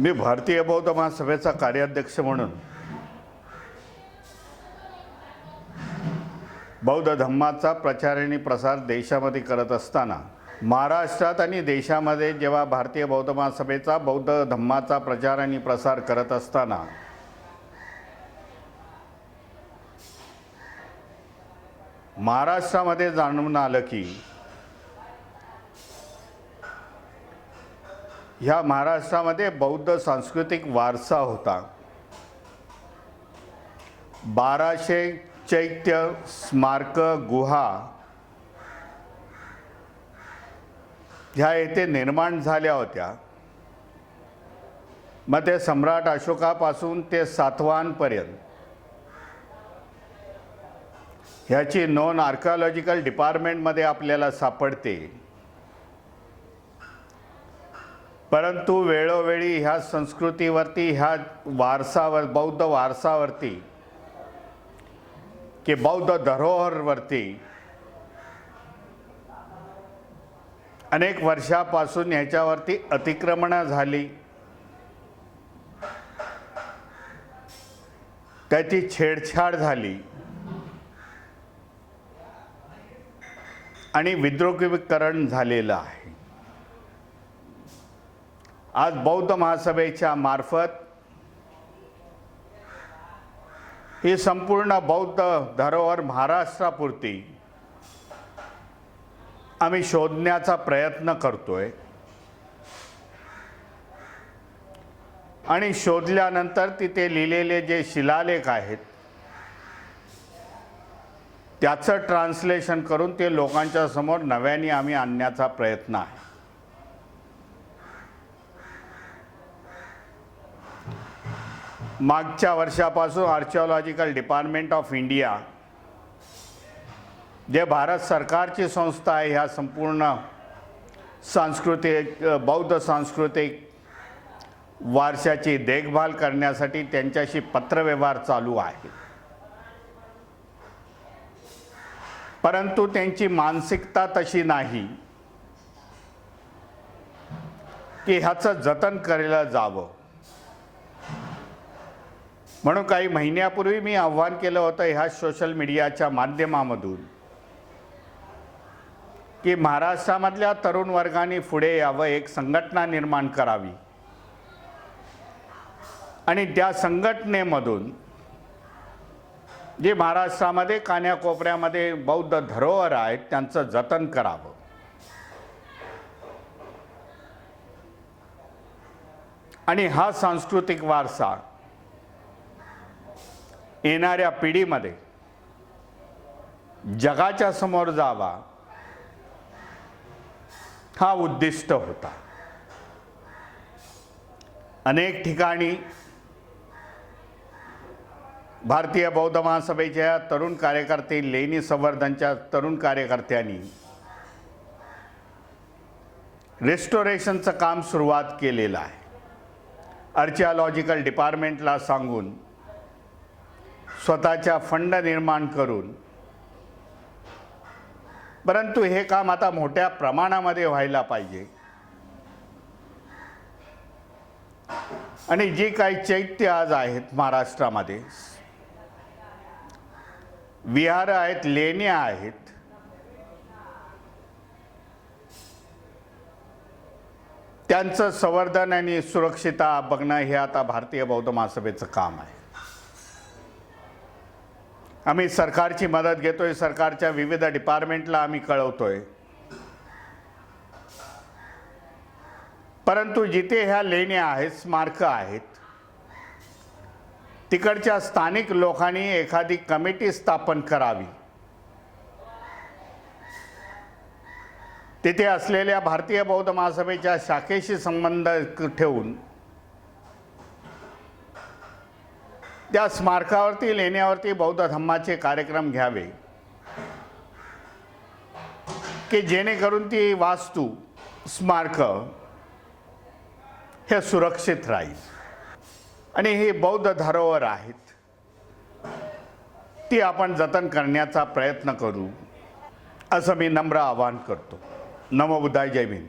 मी भारतीय बौद्ध महासभेचा कार्याध्यक्ष म्हणून बौद्ध धम्माचा प्रचार आणि प्रसार देशामध्ये करत असताना महाराष्ट्रात आणि देशामध्ये जेव्हा भारतीय बौद्ध महासभेचा बौद्ध धम्माचा प्रचार आणि प्रसार करत असताना महाराष्ट्रामध्ये जाणून आलं की ह्या महाराष्ट्रामध्ये बौद्ध सांस्कृतिक वारसा होता. बाराशे चैत्य स्मारक गुहा ह्या येथे निर्माण झाल्या होत्या. मग ते सम्राट अशोकापासून ते सातवांपर्यंत ह्याची नॉन आर्किओलॉजिकल डिपार्टमेंटमध्ये आपल्याला सापडते. परंतु वेळोवेळी ह्या संस्कृतीवरती ह्या वारसावर बौद्ध वारसावरती की बौद्ध धरोहरवरती अनेक वर्षापासून ह्याच्यावरती अतिक्रमणं झाली. त्याची छेडछाड झाली. आणि विद्रोहीकरण झालेलं आहे. आज बौद्ध महासभेच्या मार्फत ही संपूर्ण बौद्ध धरोहर महाराष्ट्रापुरती आम्ही शोधण्याचा प्रयत्न करतोय. आणि शोधल्यानंतर तिथे लिहिलेले जे शिलालेख आहेत त्याचं ट्रान्सलेशन करून ते लोकांच्या समोर नव्याने आम्ही आणण्याचा प्रयत्न आहे. मागच्या वर्षापासून आर्किओलॉजिकल डिपार्टमेंट ऑफ इंडिया जे भारत सरकारची संस्था आहे ह्या संपूर्ण सांस्कृतिक बौद्ध सांस्कृतिक वारशाची देखभाल करण्यासाठी त्यांच्याशी पत्रव्यवहार चालू आहे. परंतु त्यांची मानसिकता तशी नाही की ह्याचं जतन करायला जावं. म्हणून काही महिन्यापूर्वी मी आव्हान केलं होतं ह्या सोशल मीडियाच्या माध्यमामधून की महाराष्ट्रामधल्या तरुण वर्गाने पुढे यावं एक संघटना निर्माण करावी. आणि त्या संघटनेमधून जे महाराष्ट्रामध्ये कान्याकोपऱ्यामध्ये बौद्ध धरोहर आहेत त्यांचं जतन करावं. आणि हा सांस्कृतिक वारसा येणाऱ्या पिढीमध्ये जगाच्या समोर जावा हा उद्दिष्ट होता. अनेक ठिकाणी भारतीय बौद्ध महासभेच्या तरुण कार्यकर्ते लेणी संवर्धनच्या तरुण कार्यकर्त्यांनी रेस्टोरेशनचं काम सुरुवात केलेलं आहे. आर्चिओलॉजिकल डिपार्टमेंटला सांगून स्वतःच्या फंड निर्माण करून. परंतु हे काम आता मोठ्या प्रमाणामध्ये व्हायला पाहिजे. आणि जी काही चैत्य आज आहेत महाराष्ट्रामध्ये विहार आहेत लेण्या आहेत त्यांचं संवर्धन आणि सुरक्षिता बघणं हे आता भारतीय बौद्ध महासभेचं काम आहे. आम्ही सरकारची मदत घेतोय सरकारच्या विविध डिपार्टमेंटला आम्ही कळवतोय. परंतु जिथे ह्या लेण्या आहेत स्मारकं आहेत तिकडच्या स्थानिक लोकांनी एखादी कमिटी स्थापन करावी. तिथे असलेल्या भारतीय बौद्ध महासभेच्या शाखेशी संबंध ठेवून त्या स्मारकावरती लेण्यावरती बौद्ध धम्माचे कार्यक्रम घ्यावे. की जेणेकरून ती वास्तू स्मारक हे सुरक्षित राहील. आणि हे बौद्ध धरोहर आहेत. ती आपण जतन करण्याचा प्रयत्न करू असं मी नम्र आवाहन करतो. नमो बुद्धाय जय भीम.